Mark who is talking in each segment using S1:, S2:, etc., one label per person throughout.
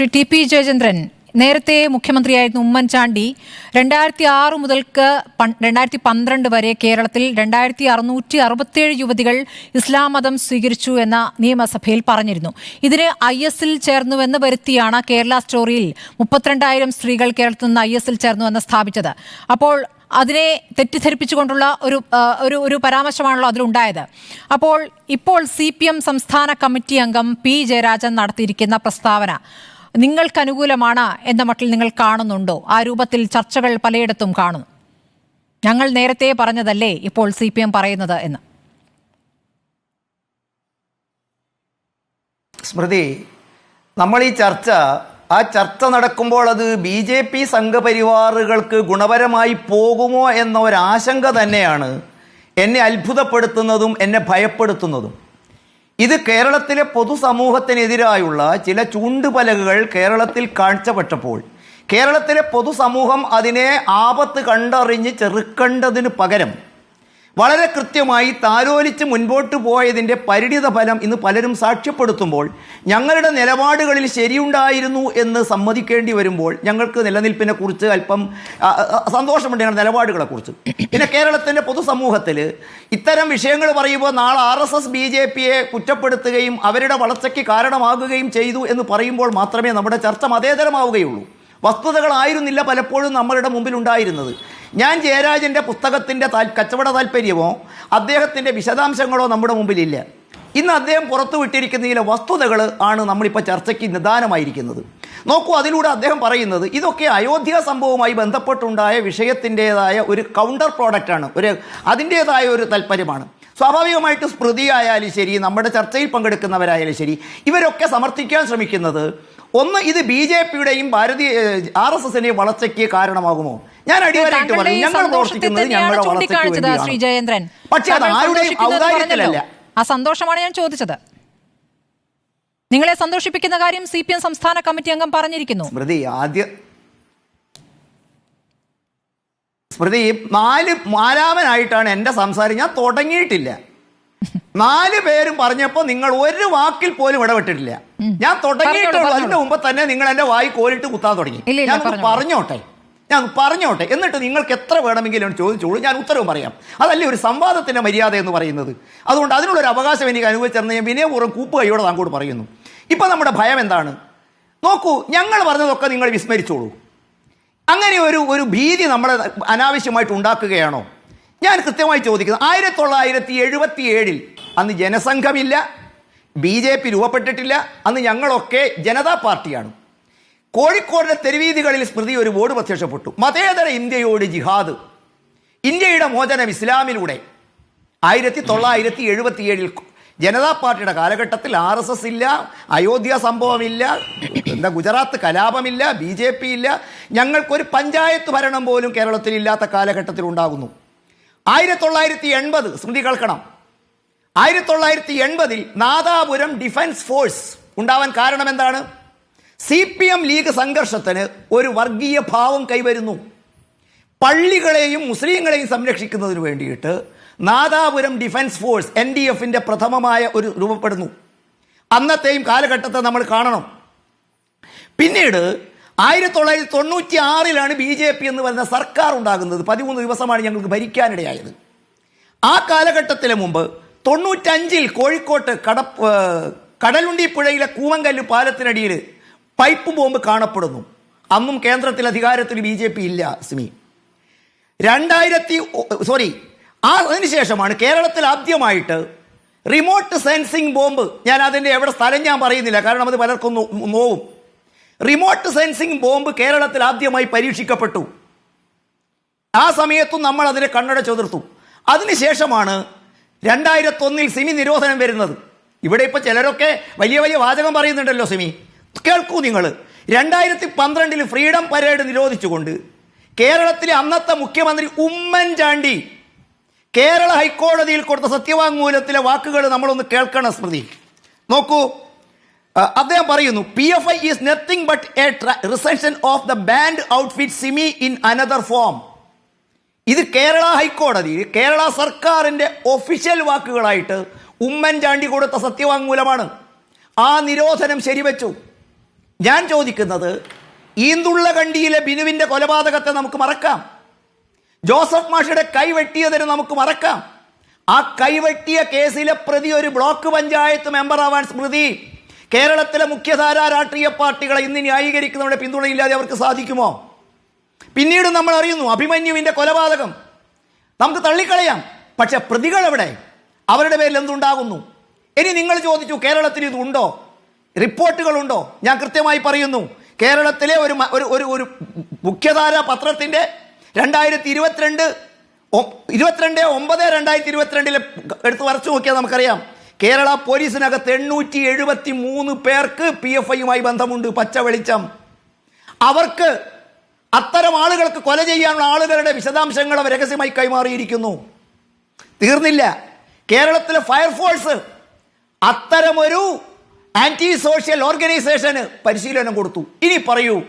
S1: Shri T P Jayachandran നേരത്തെ മുഖ്യമന്ത്രിയായിരുന്നു ഉമ്മൻചാണ്ടി രണ്ടായിരത്തി ആറ് മുതൽക്ക് രണ്ടായിരത്തി പന്ത്രണ്ട് വരെ കേരളത്തിൽ രണ്ടായിരത്തി അറുന്നൂറ്റി അറുപത്തേഴ് യുവതികൾ ഇസ്ലാം മതം സ്വീകരിച്ചു എന്ന നിയമസഭയിൽ പറഞ്ഞിരുന്നു. ഇതിന് ഐ എസിൽ ചേർന്നുവെന്ന് വരുത്തിയാണ് കേരള സ്റ്റോറിയിൽ മുപ്പത്തിരണ്ടായിരം സ്ത്രീകൾ കേരളത്തിൽ നിന്ന് ഐ എസിൽ ചേർന്നുവെന്ന് സ്ഥാപിച്ചത്. അപ്പോൾ അതിനെ തെറ്റിദ്ധരിപ്പിച്ചുകൊണ്ടുള്ള ഒരു ഒരു ഒരു പരാമർശമാണല്ലോ അതിലുണ്ടായത്. അപ്പോൾ ഇപ്പോൾ സി പി എം സംസ്ഥാന കമ്മിറ്റി അംഗം പി ജയരാജൻ നടത്തിയിരിക്കുന്ന പ്രസ്താവന. നിങ്ങൾക്ക് അനുകൂലമാണ് എന്ന മട്ടിൽ നിങ്ങൾ കാണുന്നുണ്ടോ? ആ രൂപത്തിൽ ചർച്ചകൾ പലയിടത്തും കാണുന്നു. ഞങ്ങൾ നേരത്തെ പറഞ്ഞതല്ലേ ഇപ്പോൾ സി പി എം പറയുന്നത് എന്ന്?
S2: സ്മൃതി നമ്മൾ ഈ ചർച്ച ആ ചർച്ച നടക്കുമ്പോൾ അത് ബി ജെ പി സംഘപരിവാറുകൾക്ക് ഗുണപരമായി പോകുമോ എന്ന ഒരാശങ്ക തന്നെയാണ് എന്നെ അത്ഭുതപ്പെടുത്തുന്നതും എന്നെ ഭയപ്പെടുത്തുന്നതും. ഇത് കേരളത്തിലെ പൊതുസമൂഹത്തിനെതിരായുള്ള ചില ചൂണ്ടുപലകുകൾ കേരളത്തിൽ കാഴ്ചപ്പെട്ടപ്പോൾ കേരളത്തിലെ പൊതുസമൂഹം അതിനെ ആപത്ത് കണ്ടറിഞ്ഞ് ചെറുക്കേണ്ടതിന് പകരം വളരെ കൃത്യമായി താരോലിച്ച് മുൻപോട്ട് പോയതിന്റെ പരിണിത ഫലം ഇന്ന് പലരും സാക്ഷ്യപ്പെടുത്തുമ്പോൾ ഞങ്ങളുടെ നിലപാടുകളിൽ ശരിയുണ്ടായിരുന്നു എന്ന് സമ്മതിക്കേണ്ടി വരുമ്പോൾ ഞങ്ങൾക്ക് നിലനിൽപ്പിനെക്കുറിച്ച് അല്പം സന്തോഷമുണ്ട് ഞങ്ങളുടെ നിലപാടുകളെ കുറിച്ച്. പിന്നെ കേരളത്തിന്റെ പൊതുസമൂഹത്തിൽ ഇത്തരം വിഷയങ്ങൾ പറയുമ്പോൾ നാളെ R S S B J പിയെ കുറ്റപ്പെടുത്തുകയും അവരുടെ വളർച്ചയ്ക്ക് കാരണമാകുകയും ചെയ്തു എന്ന് പറയുമ്പോൾ മാത്രമേ നമ്മുടെ ചർച്ച മതേതരമാവുകയുള്ളൂ. വസ്തുതകളായിരുന്നില്ല പലപ്പോഴും നമ്മളുടെ മുമ്പിൽ ഉണ്ടായിരുന്നത്. ഞാൻ ജയരാജന്റെ പുസ്തകത്തിന്റെ താൽ കച്ചവട താല്പര്യമോ അദ്ദേഹത്തിന്റെ വിശദാംശങ്ങളോ നമ്മുടെ മുമ്പിലില്ല. ഇന്ന് അദ്ദേഹം പുറത്തു വിട്ടിരിക്കുന്ന ചില വസ്തുതകൾ ആണ് നമ്മളിപ്പോൾ ചർച്ചയ്ക്ക് നിദാനമായിരിക്കുന്നത്. നോക്കൂ അതിലൂടെ അദ്ദേഹം പറയുന്നത് ഇതൊക്കെ അയോധ്യ സംഭവവുമായി ബന്ധപ്പെട്ടുണ്ടായ വിഷയത്തിന്റേതായ ഒരു കൗണ്ടർ പ്രോഡക്റ്റാണ് ഒരു അതിന്റേതായ ഒരു താല്പര്യമാണ്. സ്വാഭാവികമായിട്ട് സ്മൃതി ആയാലും ശരി നമ്മുടെ ചർച്ചയിൽ പങ്കെടുക്കുന്നവരായാലും ശരി ഇവരൊക്കെ സമർത്ഥിക്കാൻ ശ്രമിക്കുന്നത് ഒന്ന് ഇത് ബി ജെ പിയുടെയും ഭാരതീയ ആർ എസ് എസിന്റെയും വളർച്ചയ്ക്ക് കാരണമാകുമോ? ഞാൻ അടിവരായിട്ട് പറഞ്ഞു ഞങ്ങൾ പ്രവർത്തിക്കുന്നത് ഞങ്ങളുടെ വളർച്ചയ്ക്ക് പക്ഷേ അത് ആരുടെയും ഔദാര്യത്തിലല്ല.
S1: ആ സന്തോഷമാണ് ഞാൻ ചോദിച്ചത്. നിങ്ങളെ സന്തോഷിപ്പിക്കുന്ന കാര്യം സി പി എം സംസ്ഥാന കമ്മിറ്റി അംഗം പറഞ്ഞിരിക്കുന്നു.
S2: സ്മൃതി ആദ്യ സ്മൃതി നാല് നാലാമനായിട്ടാണ് എന്റെ സംസാരം. ഞാൻ തുടങ്ങിയിട്ടില്ല. നാല് പേരും പറഞ്ഞപ്പോൾ നിങ്ങൾ ഒരു വാക്കിൽ പോലും ഇടപെട്ടിട്ടില്ല. ഞാൻ തുടങ്ങിയിട്ടുള്ളൂ. അതിന്റെ മുമ്പ് തന്നെ നിങ്ങൾ എന്റെ വായി കോലിട്ട് കുത്താൻ തുടങ്ങി. ഞാൻ പറഞ്ഞോട്ടെ. ഞാൻ പറഞ്ഞോട്ടെ. എന്നിട്ട് നിങ്ങൾക്ക് എത്ര വേണമെങ്കിലും ചോദിച്ചോളൂ. ഞാൻ ഉത്തരവും പറയാം. അതല്ലേ ഒരു സംവാദത്തിന്റെ മര്യാദ എന്ന് പറയുന്നത്. അതുകൊണ്ട് അതിനുള്ളൊരു അവകാശം എനിക്ക് അനുഭവിച്ചിരുന്ന ഞാൻ വിനയപൂർവം കൂപ്പ് കൈയോടെ താങ്കോട് പറയുന്നു. ഇപ്പൊ നമ്മുടെ ഭയം എന്താണ്? നോക്കൂ ഞങ്ങൾ പറഞ്ഞതൊക്കെ നിങ്ങൾ വിസ്മരിച്ചോളൂ. അങ്ങനെ ഒരു ഒരു ഭീതി നമ്മളെ അനാവശ്യമായിട്ട് ഉണ്ടാക്കുകയാണോ? ഞാൻ കൃത്യമായി ചോദിക്കുന്നത് ആയിരത്തി തൊള്ളായിരത്തി എഴുപത്തി ഏഴിൽ അന്ന് ജനസംഘമില്ല ബി ജെ പി രൂപപ്പെട്ടിട്ടില്ല അന്ന് ഞങ്ങളൊക്കെ ജനതാ പാർട്ടിയാണ്. കോഴിക്കോടിന്റെ തെരുവീതികളിൽ സ്മൃതി ഒരു ബോർഡ് പ്രത്യക്ഷപ്പെട്ടു. മതേതര ഇന്ത്യയോട് ജിഹാദ്. ഇന്ത്യയുടെ മോചനം ഇസ്ലാമിലൂടെ. ആയിരത്തി തൊള്ളായിരത്തി എഴുപത്തി ഏഴിൽ ജനതാ പാർട്ടിയുടെ കാലഘട്ടത്തിൽ ആർ എസ് എസ് ഇല്ല അയോധ്യ സംഭവമില്ല എന്താ ഗുജറാത്ത് കലാപമില്ല ബി ജെ പി ഇല്ല. ഞങ്ങൾക്കൊരു പഞ്ചായത്ത് ഭരണം പോലും കേരളത്തിൽ ഇല്ലാത്ത കാലഘട്ടത്തിൽ ഉണ്ടാകുന്നു ആയിരത്തി തൊള്ളായിരത്തി എൺപത് സ്മൃതി കേൾക്കണം. ആയിരത്തി തൊള്ളായിരത്തി എൺപതിൽ നാദാപുരം ഡിഫൻസ് ഫോഴ്സ് ഉണ്ടാവാൻ കാരണം എന്താണ്? സി പി എം ലീഗ് സംഘർഷത്തിന് ഒരു വർഗീയ ഭാവം കൈവരുന്നു. പള്ളികളെയും മുസ്ലിങ്ങളെയും സംരക്ഷിക്കുന്നതിന് വേണ്ടിയിട്ട് Nadapuram defence force N D എഫിന്റെ പ്രഥമമായ ഒരു രൂപപ്പെടുന്നു. അന്നത്തെയും കാലഘട്ടത്തെ നമ്മൾ കാണണം. പിന്നീട് ആയിരത്തി തൊള്ളായിരത്തി തൊണ്ണൂറ്റി ആറിലാണ് ബി ജെ പി എന്ന് പറയുന്ന സർക്കാർ ഉണ്ടാകുന്നത്. പതിമൂന്ന് ദിവസമാണ് ഞങ്ങൾക്ക് ഭരിക്കാനിടയായത്. ആ കാലഘട്ടത്തിന് മുമ്പ് തൊണ്ണൂറ്റഞ്ചിൽ കോഴിക്കോട്ട് കട കടലുണ്ടി പുഴയിലെ കൂവങ്കല്ല് പാലത്തിനടിയിൽ പൈപ്പ് ബോംബ് കാണപ്പെടുന്നു. അന്നും കേന്ദ്രത്തിൽ അധികാരത്തിൽ ബി ജെ പി ഇല്ല സിമി. രണ്ടായിരത്തി സോറി ആ അതിനുശേഷമാണ് കേരളത്തിൽ ആദ്യമായിട്ട് റിമോട്ട് സെൻസിങ് ബോംബ് ഞാൻ അതിന്റെ എവിടെ സ്ഥലം ഞാൻ പറയുന്നില്ല കാരണം അത് പലർക്കും നോവും. റിമോട്ട് സെൻസിങ് ബോംബ് കേരളത്തിൽ ആദ്യമായി പരീക്ഷിക്കപ്പെട്ടു. ആ സമയത്തും നമ്മൾ അതിനെ കണ്ണട ചോതിർത്തു. അതിനുശേഷമാണ് രണ്ടായിരത്തി ഒന്നിൽ സിമി നിരോധനം വരുന്നത്. ഇവിടെ ഇപ്പോൾ ചിലരൊക്കെ വലിയ വലിയ വാചകം പറയുന്നുണ്ടല്ലോ സിമി. കേൾക്കൂ നിങ്ങൾ. രണ്ടായിരത്തി പന്ത്രണ്ടിൽ ഫ്രീഡം പരേഡ് നിരോധിച്ചുകൊണ്ട് കേരളത്തിലെ അന്നത്തെ മുഖ്യമന്ത്രി ഉമ്മൻചാണ്ടി കേരള ഹൈക്കോടതിയിൽ കൊടുത്ത സത്യവാങ്മൂലത്തിലെ വാക്കുകൾ നമ്മളൊന്ന് കേൾക്കണം സ്മൃതി. നോക്കൂ. അദ്ദേഹം പറയുന്നു P F I is nothing but a recession of the banned outfit SIMI in another form ഇത് കേരള ഹൈക്കോടതി കേരള സർക്കാരിന്റെ ഒഫീഷ്യൽ വാക്കുകളായിട്ട് ഉമ്മൻചാണ്ടി കൊടുത്ത സത്യവാങ്മൂലമാണ്. ആ നിരോധനം ശരിവെച്ചു. ഞാൻ ചോദിക്കുന്നത് ഈന്തുള്ള കണ്ടിയിലെ ബിനുവിന്റെ കൊലപാതകത്തെ നമുക്ക് മറക്കാം. ജോസഫ് മാഷിയുടെ കൈവെട്ടിയതിന് നമുക്ക് മറക്കാം. ആ കൈവെട്ടിയ കേസിലെ പ്രതി ഒരു ബ്ലോക്ക് പഞ്ചായത്ത് മെമ്പറാവാൻ സ്മൃതി. കേരളത്തിലെ മുഖ്യധാരാ രാഷ്ട്രീയ പാർട്ടികളെ ഇന്ന് ന്യായീകരിക്കുന്നവരുടെ പിന്തുണയില്ലാതെ അവർക്ക് സാധിക്കുമോ? പിന്നീട് നമ്മൾ അറിയുന്നു അഭിമന്യുവിന്റെ കൊലപാതകം. നമുക്ക് തള്ളിക്കളയാം. പക്ഷെ പ്രതികൾ എവിടെ? അവരുടെ പേരിൽ എന്തുണ്ടാകുന്നു? ഇനി നിങ്ങൾ ചോദിച്ചു കേരളത്തിൽ ഇതുണ്ടോ റിപ്പോർട്ടുകളുണ്ടോ? ഞാൻ കൃത്യമായി പറയുന്നു കേരളത്തിലെ ഒരു ഒരു ഒരു മുഖ്യധാര പത്രത്തിന്റെ രണ്ടായിരത്തി ഇരുപത്തിരണ്ട് ഇരുപത്തിരണ്ട് ഒമ്പത് രണ്ടായിരത്തി ഇരുപത്തിരണ്ടിലെ എടുത്ത് വരച്ചു നോക്കിയാൽ നമുക്കറിയാം. കേരള പോലീസിനകത്ത് എണ്ണൂറ്റി എഴുപത്തി മൂന്ന് പേർക്ക് പി എഫ് ഐയുമായി ബന്ധമുണ്ട് പച്ച വെളിച്ചം അവർക്ക് അത്തരം ആളുകൾക്ക് കൊല ചെയ്യാനുള്ള ആളുകളുടെ വിശദാംശങ്ങൾ അവർ രഹസ്യമായി കൈമാറിയിരിക്കുന്നു. തീർന്നില്ല. കേരളത്തിലെ ഫയർഫോഴ്സ് അത്തരമൊരു ആന്റി സോഷ്യൽ ഓർഗനൈസേഷന് പരിശീലനം കൊടുത്തു. ഇനി പറയൂ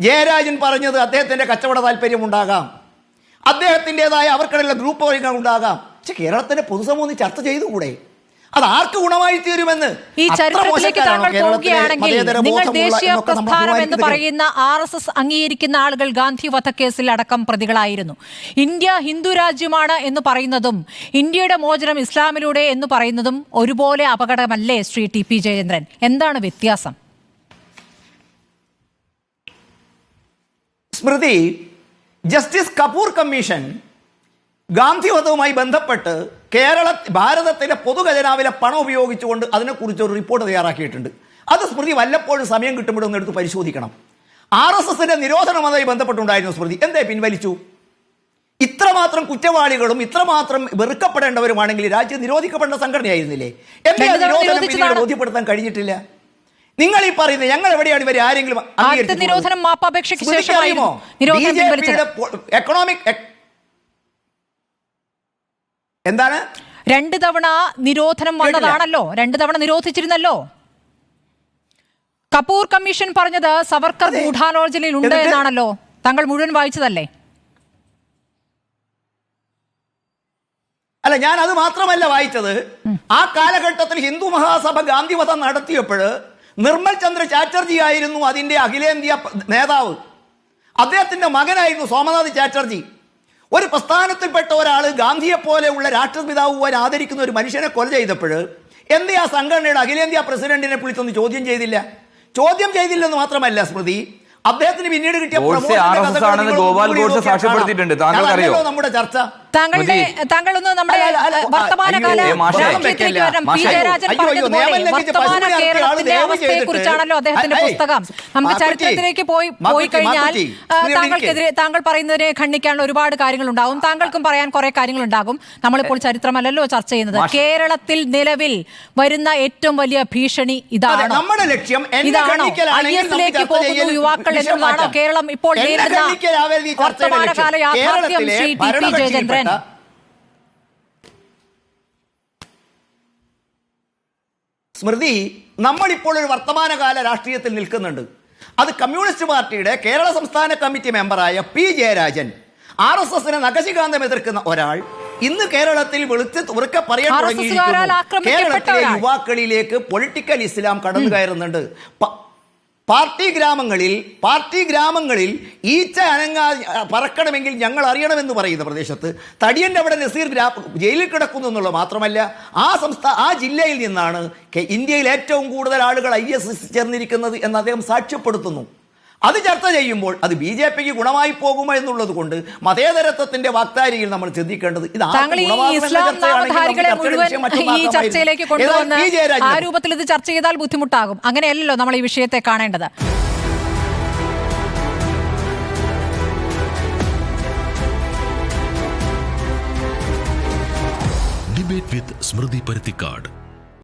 S2: ജയരാജൻ പറഞ്ഞത് അദ്ദേഹത്തിന്റെ കച്ചവട താല്പര്യം ഉണ്ടാകാം. അദ്ദേഹത്തിന്റെതായ അവർക്കിടയിലുള്ള ഗ്രൂപ്പ് ഉണ്ടാകാം. പക്ഷെ കേരളത്തിന്റെ പൊതുസമൂഹം ചർച്ച ചെയ്തുകൂടെ? അത് ആർക്ക് ഗുണമായി തീരുമെന്ന്
S1: ഈ ചരിത്രത്തിലേക്ക് താങ്കൾ പോവുകയാണെങ്കിൽ നിങ്ങൾ ദേശീയ പ്രസ്ഥാനം എന്ന് പറയുന്ന ആർ എസ് എസ് അംഗീകരിക്കുന്ന ആളുകൾ ഗാന്ധി വധക്കേസിൽ അടക്കം പ്രതികളായിരുന്നു. ഇന്ത്യ ഹിന്ദു രാജ്യമാണ് എന്ന് പറയുന്നതും ഇന്ത്യയുടെ മോചനം ഇസ്ലാമിലൂടെ എന്ന് പറയുന്നതും ഒരുപോലെ അപകടമല്ലേ ശ്രീ ടി പി ജയചന്ദ്രൻ എന്താണ് വ്യത്യാസം?
S2: സ്മൃതി ജസ്റ്റിസ് കപൂർ കമ്മീഷൻ ഗാന്ധിവധവുമായി ബന്ധപ്പെട്ട് കേരള ഭാരതത്തിന്റെ പൊതുഖജനാവിലെ പണം ഉപയോഗിച്ചുകൊണ്ട് അതിനെക്കുറിച്ച് ഒരു റിപ്പോർട്ട് തയ്യാറാക്കിയിട്ടുണ്ട്. അത് സ്മൃതി വല്ലപ്പോഴും സമയം കിട്ടുമ്പോഴും ഒന്ന് എടുത്ത് പരിശോധിക്കണം. ആർ എസ് എസിന്റെ നിരോധനവുമായി ബന്ധപ്പെട്ടുണ്ടായിരുന്നു സ്മൃതി എന്തേ പിൻവലിച്ചു? ഇത്രമാത്രം കുറ്റവാളികളും ഇത്രമാത്രം വെറുക്കപ്പെടേണ്ടവരുമാണെങ്കിൽ രാജ്യം നിരോധിക്കപ്പെടേണ്ട സംഘടനയായിരുന്നില്ലേ? എന്തേ നിരോധനം. പിന്നീട് ബോധ്യപ്പെടുത്താൻ കഴിഞ്ഞിട്ടില്ല. നിങ്ങൾ ഈ പറയുന്നത് ഞങ്ങൾ എവിടെയാണ് ഇവരെ ആരെങ്കിലും
S1: ആദ്യത്തെ
S2: എന്താണ്?
S1: രണ്ട് തവണ നിരോധനം വന്നതാണല്ലോ. രണ്ട് തവണ നിരോധിച്ചിരുന്നല്ലോ. കപൂർ കമ്മീഷൻ പറഞ്ഞത് സവർക്കർ. ഗൂഢാലോചനയിൽ ഉണ്ട് എന്നാണല്ലോ. താങ്കൾ മുഴുവൻ വായിച്ചതല്ലേ?
S2: അല്ല ഞാൻ അത് മാത്രമല്ല വായിച്ചത്. ആ കാലഘട്ടത്തിൽ ഹിന്ദു മഹാസഭ ഗാന്ധിവധം നടത്തിയപ്പോൾ നിർമ്മൽ ചന്ദ്ര ചാറ്റർജി ആയിരുന്നു അതിന്റെ അഖിലേന്ത്യാ നേതാവ്. അദ്ദേഹത്തിന്റെ മകനായിരുന്നു സോമനാഥ് ചാറ്റർജി. ഒരു പ്രസ്ഥാനത്തിൽപ്പെട്ട ഒരാൾ ഗാന്ധിയെ പോലെയുള്ള രാഷ്ട്രപിതാവ് പോലെ ആദരിക്കുന്ന ഒരു മനുഷ്യനെ കൊല ചെയ്തപ്പോൾ എന്തേ ആ സംഘടനയുടെ അഖിലേന്ത്യാ പ്രസിഡന്റിനെ വിളിച്ചൊന്ന് ചോദ്യം ചെയ്തില്ല? ചോദ്യം ചെയ്തില്ലെന്ന് മാത്രമല്ല സ്മൃതി. അദ്ദേഹത്തിന് പിന്നീട് കിട്ടിയ നമ്മുടെ ചർച്ച.
S1: താങ്കളുടെ ഒന്ന് നമ്മുടെ വർത്തമാനകാല. രാഷ്ട്രീയത്തിലേക്ക് വരണം. പി ജയരാജൻ പറഞ്ഞതുപോലെ വർത്തമാന കേരളത്തിന്റെ അവസ്ഥയെ കുറിച്ചാണല്ലോ അദ്ദേഹത്തിന്റെ പുസ്തകം. നമുക്ക് ചരിത്രത്തിലേക്ക് പോയി പോയി കഴിഞ്ഞാൽ താങ്കൾക്കെതിരെ താങ്കൾ പറയുന്നതിനെ ഖണ്ഡിക്കാനുള്ള ഒരുപാട് കാര്യങ്ങൾ ഉണ്ടാവും താങ്കൾക്കും പറയാൻ കുറെ കാര്യങ്ങൾ ഉണ്ടാകും നമ്മളിപ്പോൾ ചരിത്രമല്ലല്ലോ ചർച്ച ചെയ്യുന്നത്. കേരളത്തിൽ നിലവിൽ വരുന്ന ഏറ്റവും വലിയ ഭീഷണി ഇതാണ്.
S2: നമ്മുടെ ലക്ഷ്യം
S1: ഇതാണോ ഐ എസിലേക്ക് പോകുന്നു. യുവാക്കൾ
S2: വിഷയം
S1: എന്നുള്ളതാണോ കേരളം ഇപ്പോൾ നേരിടുന്ന വർത്തമാനകാല യാഥാർത്ഥ്യം. Shri T P Jayachandran.
S2: ഭരണകക്ഷിയിൽപ്പെട്ട Smriti നമ്മളിപ്പോൾ ഒരു വർത്തമാനകാല രാഷ്ട്രീയത്തിൽ നിൽക്കുന്നുണ്ട്. അത് കമ്മ്യൂണിസ്റ്റ് പാർട്ടിയുടെ കേരള സംസ്ഥാന കമ്മിറ്റി മെമ്പറായ പി ജയരാജൻ ആർ എസ് എസിനെ നഖശികാന്തം എതിർക്കുന്ന ഒരാൾ ഇന്ന് കേരളത്തിൽ വെളുത്ത് ഉറക്കെ പറയാൻ തുടങ്ങിയിരിക്കുന്നു. കേരളത്തിലെ. യുവാക്കളിലേക്ക് പൊളിറ്റിക്കൽ ഇസ്ലാം കടന്നു കയറുന്നുണ്ട്. പാർട്ടി ഗ്രാമങ്ങളിൽ പാർട്ടി ഗ്രാമങ്ങളിൽ ഈച്ച അനങ്ങാ പറക്കണമെങ്കിൽ ഞങ്ങൾ അറിയണമെന്ന് പറയുന്ന പ്രദേശത്ത് തടിയന്റെ അവിടെ നസീർ ഗ്രാ ജയിലിൽ കിടക്കുന്നു എന്നുള്ളത് മാത്രമല്ല ആ സംസ്ഥാന ആ ജില്ലയിൽ നിന്നാണ് ഇന്ത്യയിൽ ഏറ്റവും കൂടുതൽ ആളുകൾ ഐ എസ് ചേർന്നിരിക്കുന്നത് എന്ന് അദ്ദേഹം സാക്ഷ്യപ്പെടുത്തുന്നു. അത് ചർച്ച ചെയ്യുമ്പോൾ അത് ബി ജെ പിക്ക് ഗുണമായി പോകുമോ എന്നുള്ളത് കൊണ്ട് മതേതരത്വത്തിന്റെ വാക്താരിയിൽ നമ്മൾ ചിന്തിക്കേണ്ടത് ഇത്.
S1: ചർച്ചയിലേക്ക് കൊണ്ടുവന്ന്. ആ രൂപത്തിൽ ഇത് ചർച്ച ചെയ്താൽ ബുദ്ധിമുട്ടാകും അങ്ങനെയല്ലല്ലോ നമ്മൾ ഈ വിഷയത്തെ കാണേണ്ടത്
S3: ഡിബേറ്റ് വിത്ത് സ്മൃതി പരുത്തിക്കാട്